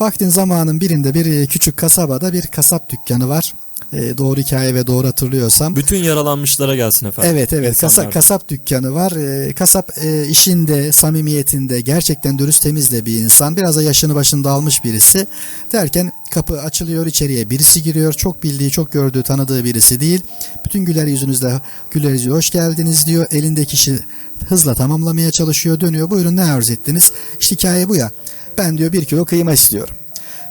Vaktin zamanın birinde bir e, küçük kasabada bir kasap dükkanı var. E, doğru hikaye ve doğru hatırlıyorsam. Bütün yaralanmışlara gelsin efendim. Evet evet kasa, İnsanlardan. kasap dükkanı var. Ee, kasap e, işinde, samimiyetinde gerçekten dürüst temiz de bir insan. Biraz da yaşını başında almış birisi. Derken kapı açılıyor içeriye birisi giriyor. Çok bildiği, çok gördüğü, tanıdığı birisi değil. Bütün güler yüzünüzle güler yüzü hoş geldiniz diyor. Elindeki işi hızla tamamlamaya çalışıyor. Dönüyor. Buyurun ne arzu ettiniz? İşte hikaye bu ya. Ben diyor bir kilo kıyma istiyorum.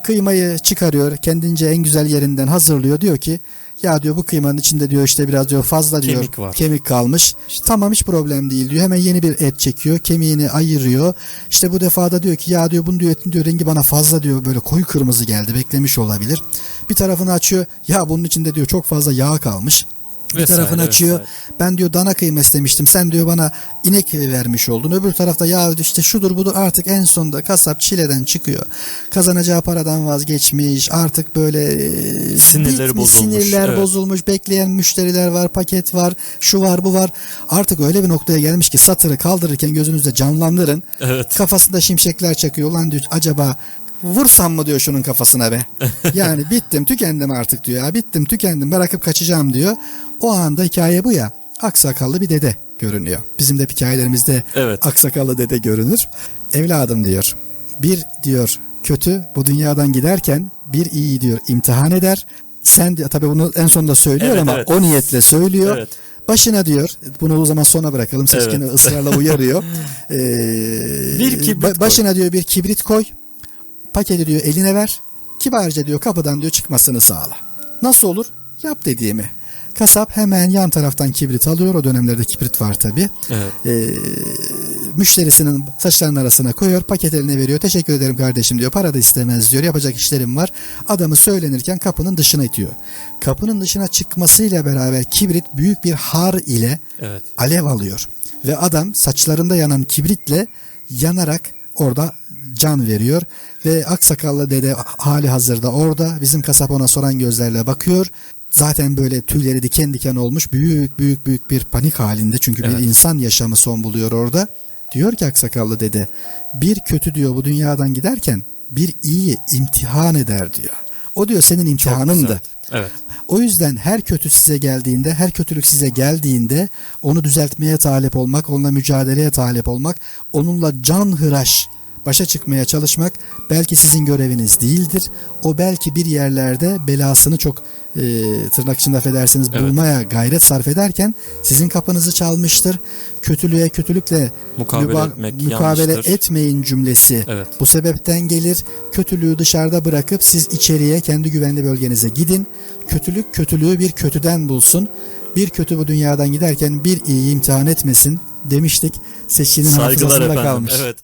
Kıymayı çıkarıyor. Kendince en güzel yerinden hazırlıyor. Diyor ki ya diyor bu kıymanın içinde diyor işte biraz diyor fazla diyor Kemik var. kemik kalmış. Tamam hiç problem değil diyor. Hemen yeni bir et çekiyor. Kemiğini ayırıyor. İşte bu defada diyor ki ya diyor bunun diyor etin diyor rengi bana fazla diyor böyle koyu kırmızı geldi. Beklemiş olabilir. Bir tarafını açıyor. Ya bunun içinde diyor çok fazla yağ kalmış. Bir Vesaire, tarafını açıyor. vesaire. Ben diyor dana kıyma istemiştim. Sen diyor bana inek vermiş oldun. Öbür tarafta ya işte şudur budur artık en sonunda kasap çileden çıkıyor. Kazanacağı paradan vazgeçmiş. Artık böyle e, Sinirleri bitmiş, bozulmuş, Sinirler evet. bozulmuş. Bekleyen müşteriler var. Paket var. Şu var bu var. Artık öyle bir noktaya gelmiş ki satırı kaldırırken gözünüzde canlandırın. Evet. Kafasında şimşekler çakıyor. Ulan diyor acaba vursam mı diyor şunun kafasına be. yani bittim tükendim artık diyor ya bittim tükendim bırakıp kaçacağım diyor. O anda hikaye bu ya. Aksakallı bir dede görünüyor. Bizim de hikayelerimizde Evet. aksakallı dede görünür. Evladım diyor. Bir diyor kötü bu dünyadan giderken bir iyi diyor imtihan eder. Sen tabii bunu en sonunda söylüyor Evet, ama evet. o niyetle söylüyor. Evet. Başına diyor bunu o zaman sona bırakalım seçkini Evet. ısrarla uyarıyor. Ee, Bir kibrit ba- koy. Başına diyor bir kibrit koy. Paketi diyor eline ver. Kibarca diyor kapıdan diyor çıkmasını sağla. Nasıl olur? Yap dediğimi. Kasap hemen yan taraftan kibrit alıyor. O dönemlerde kibrit var tabi. Evet. Ee, müşterisinin saçlarının arasına koyuyor. Paket eline veriyor. Teşekkür ederim kardeşim diyor. Para da istemez diyor. Yapacak işlerim var. Adamı söylenirken kapının dışına itiyor. Kapının dışına çıkmasıyla beraber kibrit büyük bir har ile Evet. alev alıyor. Ve adam saçlarında yanan kibritle yanarak orada can veriyor. Ve aksakallı dede hali hazırda orada. Bizim kasap ona soran gözlerle bakıyor. Zaten böyle tüyleri diken diken olmuş. Büyük büyük büyük bir panik halinde. Çünkü Evet. bir insan yaşamı son buluyor orada. Diyor ki aksakallı dede bir kötü diyor bu dünyadan giderken bir iyi imtihan eder diyor. O diyor senin imtihanındı. güzeldi. Evet. O yüzden her kötü size geldiğinde, her kötülük size geldiğinde onu düzeltmeye talep olmak, onunla mücadeleye talep olmak, onunla can hıraş başa çıkmaya çalışmak belki sizin göreviniz değildir. O belki bir yerlerde belasını çok e, tırnak içinde affedersiniz Evet. bulmaya gayret sarf ederken sizin kapınızı çalmıştır. Kötülüğe kötülükle Mukabele müba- etmek mukabele yanlıştır. etmeyin cümlesi Evet. bu sebepten gelir. Kötülüğü dışarıda bırakıp siz içeriye kendi güvenli bölgenize gidin. Kötülük kötülüğü bir kötüden bulsun. Bir kötü bu dünyadan giderken bir iyi imtihan etmesin demiştik. Seçkinin Saygılar hafızasında efendim. kalmış. Evet.